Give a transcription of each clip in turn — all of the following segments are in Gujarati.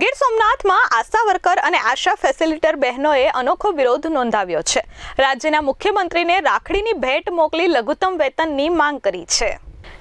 ગીર સોમનાથમાં આશા વર્કર અને આશા ફેસિલિટર બહેનોએ અનોખો વિરોધ નોંધાવ્યો છે. રાજ્યના મુખ્યમંત્રીને રાખડીની ભેટ મોકલી લઘુત્તમ વેતનની માંગ કરી છે.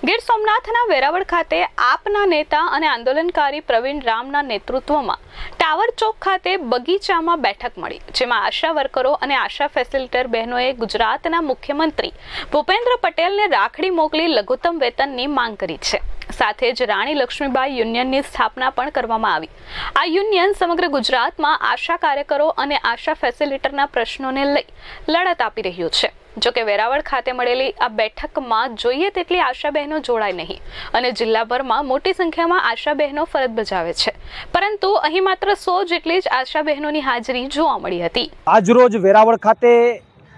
ગીર સોમનાથના વેરાવળ ખાતે આપના નેતા અને આંદોલનકારી પ્રવીણ રામના નેતૃત્વમાં ટાવર ચોક ખાતે બગીચામાં બેઠક મળી, જેમાં આશા વર્કરો અને આશા ફેસિલિટર બહેનોએ ગુજરાતના મુખ્યમંત્રી ભૂપેન્દ્ર પટેલને રાખડી મોકલી લઘુત્તમ વેતનની માંગ કરી છે. સાથે જ રાણી લક્ષ્મીબાઈ યુનિયનની સ્થાપના પણ કરવામાં આવી. આ યુનિયન સમગ્ર ગુજરાતમાં આશા કાર્યકરો અને આશા ફેસિલિટરના પ્રશ્નોને લઈ લડત આપી રહ્યું છે. જોકે વેરાવળ ખાતે મળેલી આ બેઠકમાં જોઈએ તેટલી આશા બહેનો જોડાય નહીં અને જિલ્લાભરમાં મોટી સંખ્યામાં આશા બહેનો ફરજ બજાવે છે. પરંતુ અહીં માત્ર સો જેટલી જ આશા બહેનોની હાજરી જોવા મળી હતી. આજરોજ વેરાવળ ખાતે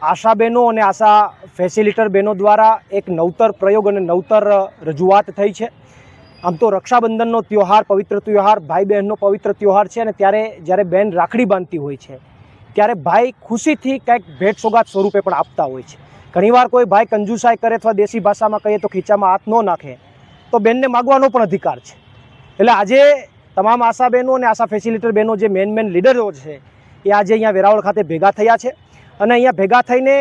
આશા બહેનો અને આશા ફેસિલિટર બહેનો દ્વારા એક નવતર પ્રયોગ અને નવતર રજૂઆત થઈ છે. આમ તો રક્ષાબંધનનો ત્યોહાર, પવિત્ર ત્યોહાર ભાઈ બહેનનો પવિત્ર ત્યોહાર છે અને ત્યારે જ્યારે બહેન રાખડી બાંધતી હોય છે, ત્યારે ભાઈ ખુશીથી કંઈક ભેટ સોગાત સ્વરૂપે પણ આપતા હોય છે. ઘણીવાર કોઈ ભાઈ કંજુસાઈ કરે અથવા દેશી ભાષામાં કહીએ તો ખીચામાં હાથ ન નાખે, તો બેનને માગવાનો પણ અધિકાર છે. એટલે આજે તમામ આશા બહેનો અને આશા ફેસિલિટર બહેનો જે મેન મેન લીડરો છે, એ આજે અહીંયા વેરાવળ ખાતે ભેગા થયા છે. અને અહીંયા ભેગા થઈને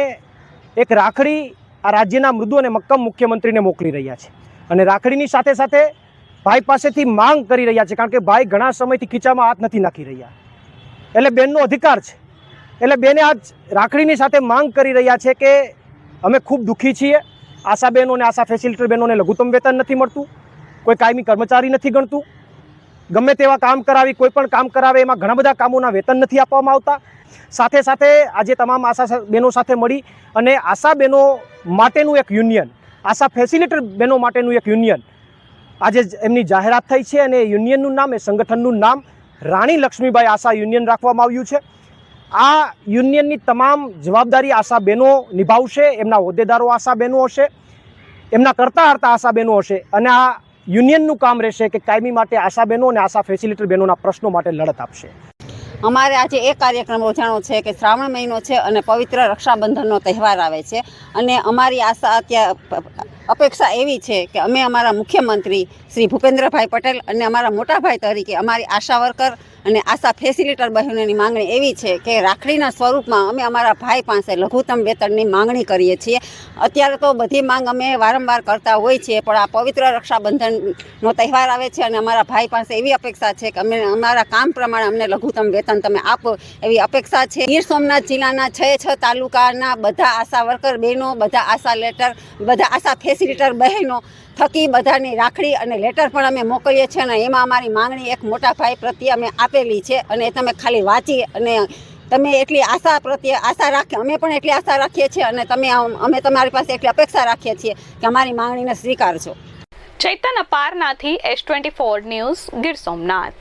એક રાખડી આ રાજ્યના મૃદુ અને મક્કમ મુખ્યમંત્રીને મોકલી રહ્યા છે. અને રાખડીની સાથે સાથે ભાઈ પાસેથી માંગ કરી રહ્યા છે, કારણ કે ભાઈ ઘણા સમયથી ખીચામાં હાથ નથી નાખી રહ્યા. એટલે બેનનો અધિકાર છે. એટલે બેને આજ રાખડીની સાથે માંગ કરી રહ્યા છે કે અમે ખૂબ દુઃખી છીએ. આશા બહેનો આશા ફેસિલિટર બહેનોને લઘુત્તમ વેતન નથી મળતું. કોઈ કાયમી કર્મચારી નથી ગણતું. ગમે તેવા કામ કરાવી, કોઈ પણ કામ કરાવે, એમાં ઘણા બધા કામોના વેતન નથી આપવામાં આવતા. સાથે સાથે આજે તમામ આશા બહેનો સાથે મળી અને આશા બહેનો માટેનું એક યુનિયન, આશા ફેસિલિટર બહેનો માટેનું એક યુનિયન. આજે એમની જાહેરાત થઈ છે અને યુનિયનનું નામ એ સંગઠનનું નામ રાણી લક્ષ્મીબાઈ આશા યુનિયન રાખવામાં આવ્યું છે. આ યુનિયનની તમામ જવાબદારી આશા બહેનો નિભાવશે, એમના હોદ્દેદારો આશા બહેનો હશે, એમના કરતા હરતા આશા બહેનો હશે અને આ યુનિયનનું કામ રહેશે કે કાયમી માટે આશા બહેનો અને આશા ફેસિલિટર બહેનોના પ્રશ્નો માટે લડત આપશે. અમારે આજે એ કાર્યક્રમ યોજાણો છે કે શ્રાવણ મહિનો છે અને પવિત્ર રક્ષાબંધનનો તહેવાર આવે છે. અને અમારી આશા અત્યારે અપેક્ષા એવી છે કે અમે અમારા મુખ્યમંત્રી શ્રી ભૂપેન્દ્રભાઈ પટેલ અને અમારા મોટાભાઈ તરીકે અમારી આશા વર્કર અને આશા ફેસિલિટર બહેનોની માંગણી એવી છે કે રાખડીના સ્વરૂપમાં અમે અમારા ભાઈ પાસે લઘુત્તમ વેતનની માંગણી કરીએ છીએ. અત્યારે તો બધી માંગ અમે વારંવાર કરતા હોય છીએ, પણ આ પવિત્ર રક્ષાબંધનનો તહેવાર આવે છે અને અમારા ભાઈ પાસે એવી અપેક્ષા છે કે અમે અમારા કામ પ્રમાણે અમને લઘુત્તમ વેતન તમે આપો એવી અપેક્ષા છે. ગીર સોમનાથ જિલ્લાના છ છ તાલુકાના બધા આશા વર્કર બહેનો, બધા આશા લેટર, બધા આશા ફેસિલિટર બહેનો થકી બધાની રાખડી અને લેટર પણ અમે મોકલીએ છીએ અને એમાં અમારી માંગણી એક મોટા ભાઈ પ્રત્યે અમે આપેલી છે અને તમે ખાલી વાંચી અને તમે એટલી આશા પ્રત્યે આશા રાખીએ અમે પણ એટલી આશા રાખીએ છીએ અને તમે અમે તમારી પાસે એટલી અપેક્ષા રાખીએ છીએ કે અમારી માંગણીને સ્વીકારજો Chaitan અપારનાથી S twenty four news Gir Somnath.